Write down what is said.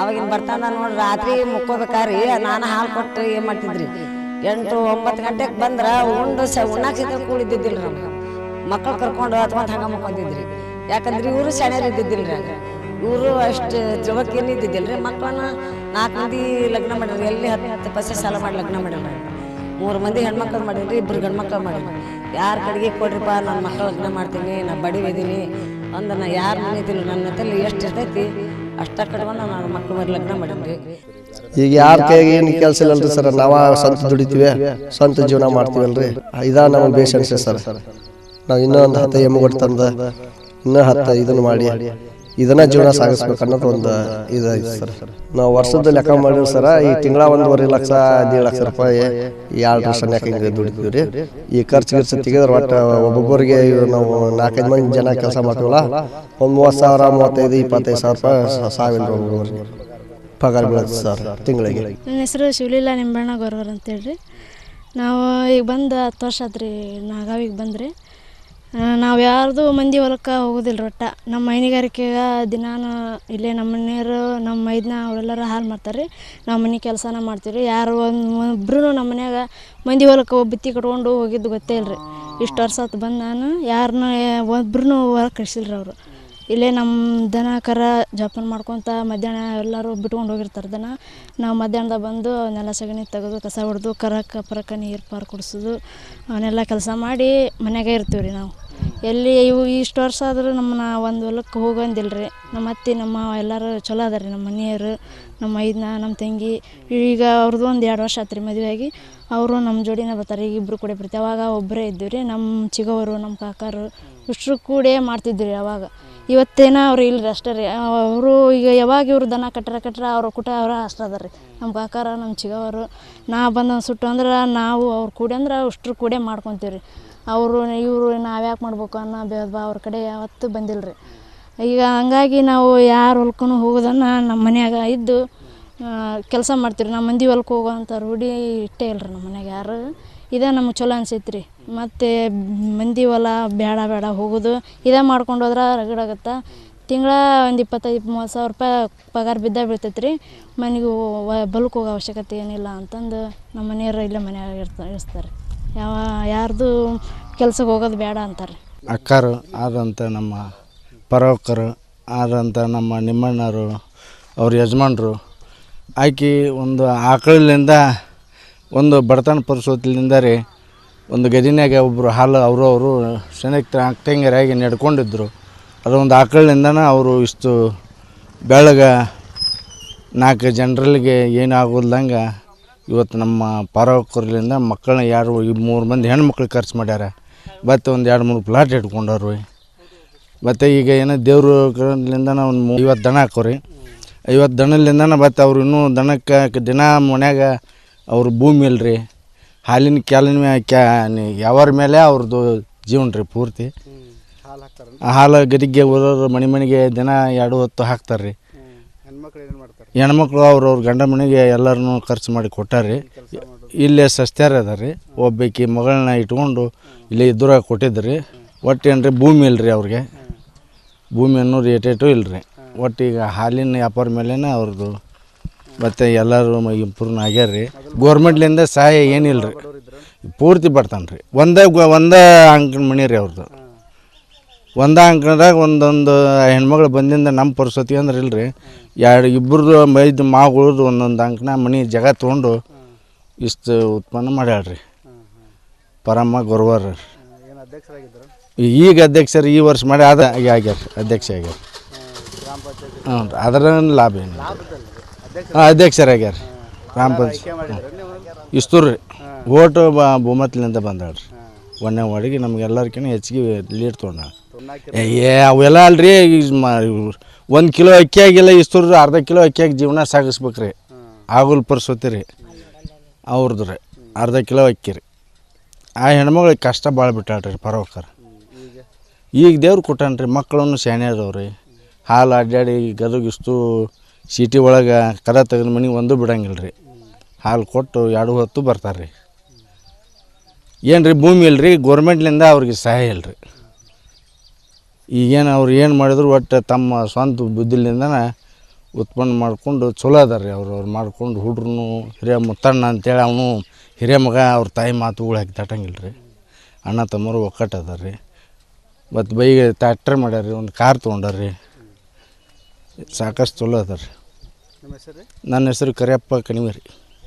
ಅವಾಗಿನ ಬರ್ತಾನ ನೋಡಿ, ರಾತ್ರಿ ಮುಕ್ಕೋಬೇಕಾರಿ, ನಾನು ಹಾಲು ಕೊಟ್ಟು ಏನು ಮಾಡ್ತಿದ್ರಿ? ಎಂಟು ಒಂಬತ್ತು ಗಂಟೆಗೆ ಬಂದ್ರೆ ಉಂಡು ಸ, ಉಣ್ಣಾಕ್ ಕೂಳಿದ್ದಿದ್ದಿಲ್ಲ ಕೂಡಿದ್ದಿದ್ದಿಲ್ಲ ನಮ್ಗೆ. ಮಕ್ಕಳು ಕರ್ಕೊಂಡು ಅಥವಾ ಹಂಗೆ ಮುಕ್ಕೊಂತಿದ್ರಿ. ಯಾಕಂದ್ರೆ ಇವರು ಸಣ್ಯರು ಇದ್ದಿದ್ದಿಲ್ಲ ರೀ ಇವರು ಅಷ್ಟು ತಿಳ್ವಕ್ಕೇನು ಇದ್ದಿದ್ದಿಲ್ಲ ರೀ ಮಕ್ಕಳನ್ನ ನಾಲ್ಕು ಮಂದಿ ಲಗ್ನ ಮಾಡಿರಿ. ಎಲ್ಲಿ ಹತ್ತು ಹತ್ತು ಪೈಸೆ ಸಾಲ ಮಾಡಿ ಲಗ್ನ ಮಾಡಿಲ್ಲ ಮೂರು ಮಂದಿ ಹೆಣ್ಮಕ್ಳು ಮಾಡಿದ್ರಿ ಇಬ್ಬರು ಗಂಡು ಮಕ್ಕಳು ಮಾಡಿಲ್ಲ ಯಾರ ಕಡೆಗೆ ಕೊಡ್ರಿಪ್ಪ ನನ್ನ ಮಕ್ಕಳು ಲಗ್ನ ಮಾಡ್ತೀನಿ, ನಾ ಬಡಿವಿದ್ದೀನಿ ಅಂದ ನಾ ಯಾರು ಮನೆ ನನ್ನ ತಲೆ ಎಷ್ಟು ಇರ್ತೈತಿ? ಅಷ್ಟ ನಾನು ಲಗ್ನ ಮಾಡಿದ್ವಿ. ಈಗ ಯಾರ ಕೈಗೆ ಏನು ಕೆಲಸ ಇಲ್ಲ ಸರ್, ನಾವ ಸ್ವಂತ ದುಡಿತೀವಿ, ಸ್ವಂತ ಜೀವನ ಮಾಡ್ತೀವಲ್ರಿ? ಇದಾ ನಮಗೆ ಬೇಷ್ ಅನ್ಸೆ ಸರ್. ನಾವು ಇನ್ನೂ ಒಂದು ಹತ್ತು ಕೊಟ್ಟು ತಂದ, ಇನ್ನೂ ಹತ್ತು ಇದನ್ನ ಮಾಡಿ. ಇದನ್ನ ಜೀವನ ಸಾಗಿಸ್ಬೇಕು ಅನ್ನೋದು ಒಂದು ಇದಾಯ್ತು ಸರ್. ನಾವು ವರ್ಷದ ಲೆಕ್ಕ ಮಾಡಿವಿ ಸರ ಈ ತಿಂಗಳ ಒಂದೂವರೆ ಲಕ್ಷ ಹದಿನೇಳು ಲಕ್ಷ ರೂಪಾಯಿ ಈ ಎರಡು ವರ್ಷ ಹಿಂಗೆ ದುಡಿತೀವಿ ರೀ ಈ ಖರ್ಚು ಗಿರ್ಚು ತೆಗೆದ್ರೆ ಒಟ್ಟು ಒಬ್ಬೊಬ್ಬರಿಗೆ ಇವ್ ನಾವು ನಾಲ್ಕೈದು ಮಂದಿ ಜನ ಕೆಲಸ ಮಾಡ್ತೀವಲ್ಲ ಒಂದು ಮೂವತ್ತು ಸಾವಿರ ಮೂವತ್ತೈದು ಇಪ್ಪತ್ತೈದು ಸಾವಿರ ರೂಪಾಯಿ ಸ- ಸಾವಿರ ಒಬ್ಬೊಬ್ಬರಿಗೆ ಪಗಾರ ಬೀಳುತ್ತೆ ಸರ್ ತಿಂಗಳಿಗೆ. ನನ್ನ ಹೆಸರು ಶಿವಲೀಲಾ ನಿಂಬಣ್ಣ ಗೌರವರ್ ಅಂತೇಳಿ ನಾವು ಈಗ ಬಂದು ಹತ್ತು ವರ್ಷ ಆದ್ರಿ ನಾಗಾವಿಗೆ ಬಂದ್ರಿ. ನಾವು ಯಾರ್ದು ಮಂದಿ ಹೊಲಕ್ಕೆ ಹೋಗೋದಿಲ್ಲ ಒಟ್ಟ ನಮ್ಮ ಹೈನುಗಾರಿಕೆಗೆ ದಿನಾನು ಇಲ್ಲೇ ನಮ್ಮ ಮನೆಯವರು ನಮ್ಮ ಮೈದ್ನ ಅವರೆಲ್ಲರೂ ಹಾಲು ಮಾಡ್ತಾರೆ. ನಾವು ಮನೆ ಕೆಲಸನ ಮಾಡ್ತೀವಿ ರೀ ಯಾರು ಒಂದು ಒಬ್ರೂ ನಮ್ಮ ಮನ್ಯಾಗ ಮಂದಿ ಹೊಲಕ್ಕೆ ಒಬ್ಬತ್ತಿ ಕಟ್ಕೊಂಡು ಹೋಗಿದ್ದು ಗೊತ್ತೇ ಇಲ್ರಿ. ಇಷ್ಟು ವರ್ಷ ಆತು ಬಂದು ನಾನು ಯಾರನ್ನ ಒಬ್ರನ್ನೂ ಹೊರಗೆ ರೀ ಅವರು. ಇಲ್ಲೇ ನಮ್ಮ ದನ, ಕರ ಜೋಪಾನ ಮಾಡ್ಕೊತ ಮಧ್ಯಾಹ್ನ ಎಲ್ಲರೂ ಬಿಟ್ಕೊಂಡು ಹೋಗಿರ್ತಾರೆ ದನ. ನಾವು ಮಧ್ಯಾಹ್ನದಾಗ ಬಂದು ಅವನ್ನೆಲ್ಲ ಸಗಣಿ ತೆಗೆದು ಕಸ ಹೊಡೆದು ಕರಕ್ಕೆ ಪರಕ್ಕೆ ನೀರು ಪಾರು ಕುಡಿಸೋದು, ಅವನ್ನೆಲ್ಲ ಕೆಲಸ ಮಾಡಿ ಮನ್ಯಾಗೆ ಇರ್ತೀವಿ ರೀ ನಾವು. ಎಲ್ಲಿ ಇವು ಇಷ್ಟು ವರ್ಷ ಆದರೂ ನಮ್ಮನ್ನ ಒಂದು ಹೊಲಕ್ಕೆ ಹೋಗಂದಿಲ್ಲ ರೀ ನಮ್ಮ ಅತ್ತೆ, ನಮ್ಮ ಮಾವ ಎಲ್ಲರೂ ಚಲೋ ಅದಾರ ರೀ ನಮ್ಮ ಮನೆಯವರು, ನಮ್ಮ ಮೈದ್ನ ನಮ್ಮ ತಂಗಿ. ಈಗ ಅವ್ರದ್ದು ಒಂದು ಎರಡು ವರ್ಷ ಆತ್ರಿ ಆಗಿ. ಅವರು ನಮ್ಮ ಜೋಡಿನೇ ಬರ್ತಾರೆ, ಈಗ ಇಬ್ಬರು ಕೂಡ ಬರ್ತೀವಿ. ಅವಾಗ ಒಬ್ಬರೇ ಇದ್ದೀವಿ ರೀ ನಮ್ಮ ಚಿಗವರು, ನಮ್ಮ ಕಾಕಾರು ಇಷ್ಟರು ಕೂಡೇ ಮಾಡ್ತಿದ್ವಿ ರೀ ಅವಾಗ. ಇವತ್ತೇನ ಅವ್ರು ಇಲ್ಲ ರೀ ಅಷ್ಟೇ ರೀ. ಅವರು ಈಗ ಯಾವಾಗ ಇವರು ದನ ಕಟ್ಟರ ಕಟ್ಟರ ಅವ್ರ ಕುಟ ಅವ್ರ ಅಷ್ಟ ಅದಾರ ರೀ ನಮ್ಮ ಕಾಕಾರ, ನಮ್ಮ ಚಿಗವರು, ನಾ ಬಂದು ಸುಟ್ಟು ಅಂದ್ರೆ ನಾವು ಅವ್ರು ಕೂಡಿ ಅಂದ್ರೆ ಅಷ್ಟರು ಕೂಡೇ ಮಾಡ್ಕೊತೀವಿ ರೀ ಅವರು, ಇವರು ನಾವ್ಯಾಕೆ ಮಾಡ್ಬೇಕು ಅನ್ನೋ ಭೇದ ಭಾವ ಅವ್ರ ಕಡೆ ಯಾವತ್ತೂ ಬಂದಿಲ್ಲ ರೀ ಈಗ ಹಂಗಾಗಿ ನಾವು ಯಾರ ಹೊಲ್ಕೊಂಡು ಹೋಗೋದನ್ನು ನಮ್ಮ ಮನ್ಯಾಗ ಇದ್ದು ಕೆಲಸ ಮಾಡ್ತೀವಿ ನಮ್ಮ ಮಂದಿ ಹೊಲಕ್ಕೆ ಹೋಗುವಂಥ ರೂಢಿ ಇಟ್ಟೇ ಇಲ್ಲ ರೀ ನಮ್ಮ ಮನ್ಯಾಗ ಯಾರು. ಇದೇ ನಮ್ಗೆ ಚಲೋ ಅನ್ಸೈತೆ ರೀ ಮತ್ತು ಮಂದಿ ಹೊಲ ಬೇಡ ಬೇಡ ಹೋಗೋದು, ಇದೇ ಮಾಡ್ಕೊಂಡು ಹೋದ್ರೆ ರಗಡಾಗತ್ತೆ ತಿಂಗಳ ಒಂದು ಇಪ್ಪತ್ತೈದು, ಮೂವತ್ತು ಸಾವಿರ ರೂಪಾಯಿ ಪಗಾರ ಬಿದ್ದ ಬೀಳ್ತೈತೆ ರೀ ಮನೆಗೆ ಬಲ್ಕ್ ಹೋಗೋ ಅವಶ್ಯಕತೆ ಏನಿಲ್ಲ ಅಂತಂದು ನಮ್ಮ ಮನೆಯವ್ರು ಇಲ್ಲೇ ಮನೆಯಾಗ ಇರ್ತಾರೆ ಇರ್ತಾರೆ ಯಾವ, ಯಾರ್ದು ಕೆಲ್ಸಕ್ಕೆ ಹೋಗೋದು ಬೇಡ ಅಂತಾರೆ. ಅಕ್ಕರು ಆದಂಥ ನಮ್ಮ ಪರೋಕರು ಆದಂಥ ನಮ್ಮ ನಿಮ್ಮಣ್ಣರು, ಅವ್ರ ಯಜಮಾನ್ರು, ಆಕಿ ಒಂದು ಆಕಳಿಂದ ಒಂದು ಬಡತನ ಪರಿಸ್ಥಿತಿಲಿಂದ ರೀ, ಒಂದು ಗದಿನಾಗ ಒಬ್ಬರು ಹಾಲು ಅವರು ಅವರು ಸ್ನೇಹಿತರ ಅಕ್ಕಂಗರಾಗಿ ನಡ್ಕೊಂಡಿದ್ರು. ಅದೊಂದು ಆಕಳಿಂದನೇ ಅವರು ಇಷ್ಟು ಬೆಳಗ ನಾಲ್ಕು ಜನರಲ್ಲಿಗೆ ಏನು ಆಗೋಲ್ದಂಗೆ ಇವತ್ತು ನಮ್ಮ ಪರವಕ್ಕರ್ಲಿಂದ ಮಕ್ಕಳನ್ನ ಯಾರು ಈ ಮೂರು ಮಂದಿ ಹೆಣ್ಮಕ್ಳು ಖರ್ಚು ಮಾಡ್ಯಾರ. ಮತ್ತು ಒಂದು ಎರಡು ಮೂರು ಪ್ಲಾಟ್ ಇಟ್ಕೊಂಡವ್ರು ಮತ್ತು ಈಗ ಏನೋ ದೇವ್ರ ಕಡೆಯಿಂದ ಒಂದು ಐವತ್ತು ದನ ಹಾಕೋರಿ. ಐವತ್ತು ದನಲಿಂದ ಮತ್ತು ಅವ್ರು ಇನ್ನೂ ದನಕ್ಕೆ ದಿನ ಮನ್ಯಾಗ ಅವ್ರ ಭೂಮಿ ಇಲ್ರಿ. ಹಾಲಿನ ಕ್ಯಾಲಿನ ಮ್ಯಾ ಕ್ಯಾ ಯಾವರ ಮೇಲೆ ಅವ್ರದ್ದು ಜೀವನ ರೀ ಪೂರ್ತಿ. ಹಾಲು ಗದಿಗೆ ಓದೋರು ಮನೆ ಮನೆಗೆ ದಿನ ಎರಡು ಹೊತ್ತು ಹಾಕ್ತಾರೆ ರೀ ಹೆಣ್ಮಕ್ಳು ಅವ್ರವ್ರ ಗಂಡ ಮನೆಗೆ ಎಲ್ಲರನ್ನೂ ಖರ್ಚು ಮಾಡಿ ಕೊಟ್ಟಾರೆ. ಇಲ್ಲೇ ಸಸ್ತ್ಯಾರ ಅದಾರಿ ರೀ ಒಬ್ಬಾಕಿ ಮಗಳನ್ನ ಇಟ್ಕೊಂಡು ಇಲ್ಲೇ ಇದ್ದೂರಾಗ ಕೊಟ್ಟಿದ್ರಿ. ಒಟ್ಟು ಏನು ರೀ ಭೂಮಿ ಇಲ್ರಿ ಅವ್ರಿಗೆ. ಭೂಮಿ ಅನ್ನೋ ರೇಟೇಟು ಇಲ್ರಿ. ಒಟ್ಟು ಈಗ ಹಾಲಿನ ವ್ಯಾಪಾರ ಮೇಲೇ ಅವ್ರದ್ದು ಮತ್ತು ಎಲ್ಲರೂ ಇಂಪ್ರೂವ್ ಆಗ್ಯಾರ ರೀ ಗೋರ್ಮೆಂಟ್ಲಿಂದ ಸಹಾಯ ಏನಿಲ್ಲ ರೀ ಪೂರ್ತಿ ಬರ್ತಾನೆ ರೀ ಒಂದೇ ಒಂದೇ ಅಂಕಣ ಮನೆ ರೀ ಅವ್ರದ್ದು ಒಂದೇ ಅಂಕಣದಾಗ ಒಂದೊಂದು ಹೆಣ್ಮಗಳು ಬಂದಿಂದ ನಮ್ಮ ಪರಿಸ್ಥಿತಿ ಅಂದ್ರೆ ಇಲ್ರಿ. ಎರಡು ಇಬ್ಬರದು ಮೈದು ಮಾವುಗಳದ್ದು ಒಂದೊಂದು ಅಂಕಣ ಮನೆ ಜಾಗ ತೊಗೊಂಡು ಇಷ್ಟು ಉತ್ಪನ್ನ ಮಾಡ್ಯಾಳ್ರಿ. ಪರಮ್ಮ ಗುರುವಾರ. ಈಗ ಅಧ್ಯಕ್ಷರು ಈ ವರ್ಷ ಮಾಡಿ ಅದ ಆಗ್ಯಾರ ಅಧ್ಯಕ್ಷ ಆಗ್ಯಾರ. ಹ್ಞೂ ರೀ ಅದರ ಲಾಭ ಏನು ಹಾಂ ಅಧ್ಯಕ್ಷರಾಗ್ಯಾರ ಗ್ರಾಮ ಪಂಚಾಯತ್ ಇಷ್ಟು ರೀ. ಓಟು ಬ ಭೂಮತ್ಲಿಂದ ಬಂದಾಳ್ರಿ. ಒಂದನೇ ವಾರ್ಡಿಗೆ ನಮ್ಗೆಲ್ಲರ್ಕಿಂತ ಹೆಚ್ಚಿಗೆ ಲೀಡ್ ತೊಗೊಂಡಾಳ. ಏ ಅವೆಲ್ಲ ಅಲ್ರಿ ಒಂದು ಕಿಲೋ ಅಕ್ಕಿ ಆಗಿಲ್ಲ ಇಷ್ಟು ಅರ್ಧ ಕಿಲೋ ಅಕ್ಕಿಯಾಗಿ ಜೀವನ ಸಾಗಿಸ್ಬೇಕ್ರಿ. ಆಗುಲ್ ಪರಿಸ್ಥಿತಿ ರೀ. ಅವ್ರದ್ದು ರೀ, ಅರ್ಧ ಕಿಲೋ ಅಕ್ಕಿ ರೀ. ಆ ಹೆಣ್ಮಗಳಿಗೆ ಕಷ್ಟ ಭಾಳ ಬಿಟ್ಟಾಳ್ರಿ ಪರವಕ್ಕರ್ ಈಗ ದೇವ್ರು ಕೊಟ್ಟಾನ್ರಿ ಮಕ್ಕಳನ್ನು ಶಾಣೆ ಅದಾವ್ರಿ ಹಾಲು ಅಡ್ಡಾಡಿ ಗದಗ ಇಷ್ಟು ಸಿಟಿ ಒಳಗೆ ಕದ ತೆಗೆದ ಮನೆಗೆ ಒಂದು ಬಿಡಂಗಿಲ್ಲ ರೀ ಹಾಲು ಕೊಟ್ಟು ಎರಡು ಹೊತ್ತು ಬರ್ತಾರೆ ರೀ ಏನು ರೀ ಭೂಮಿ ಇಲ್ರಿ ಗೋರ್ಮೆಂಟ್ಲಿಂದ ಅವ್ರಿಗೆ ಸಹಾಯ ಇಲ್ಲ ರೀ ಈಗೇನು ಅವ್ರು ಏನು ಮಾಡಿದ್ರು ಒಟ್ಟು ತಮ್ಮ ಸ್ವಂತ ಬುದ್ಧಿಲಿಂದನೇ ಉತ್ಪನ್ನ ಮಾಡಿಕೊಂಡು ಚಲೋ ಅದಾರ ರೀ ಅವ್ರು. ಅವ್ರು ಮಾಡ್ಕೊಂಡು ಹುಡ್ರು ಹಿರಿಯ ಮುತ್ತಣ್ಣ ಅಂತೇಳಿ ಅವನು ಹಿರಿಯ ಮಗ ಅವ್ರ ತಾಯಿ ಮಾತುಗಳು ಹಾಕಿ ತಟ್ಟಂಗಿಲ್ಲ ರೀ. ಅಣ್ಣ ತಮ್ಮರು ಒಕ್ಕಟ್ಟು ಅದಾರ ರೀ. ಮತ್ತು ಬೈಗೆ ಟ್ಯಾಕ್ಟ್ರ್ ಮಾಡ್ಯಾರ ರೀ ಒಂದು ಕಾರ್ ತೊಗೊಂಡಾರ ರೀ. ಸಾಕಷ್ಟು ಚಲೋ ಅದಾರ ರೀ? ನನ್ನ ಹೆಸರು ಕರಿಯಪ್ಪ ಕಣಿವೆ ರೀ.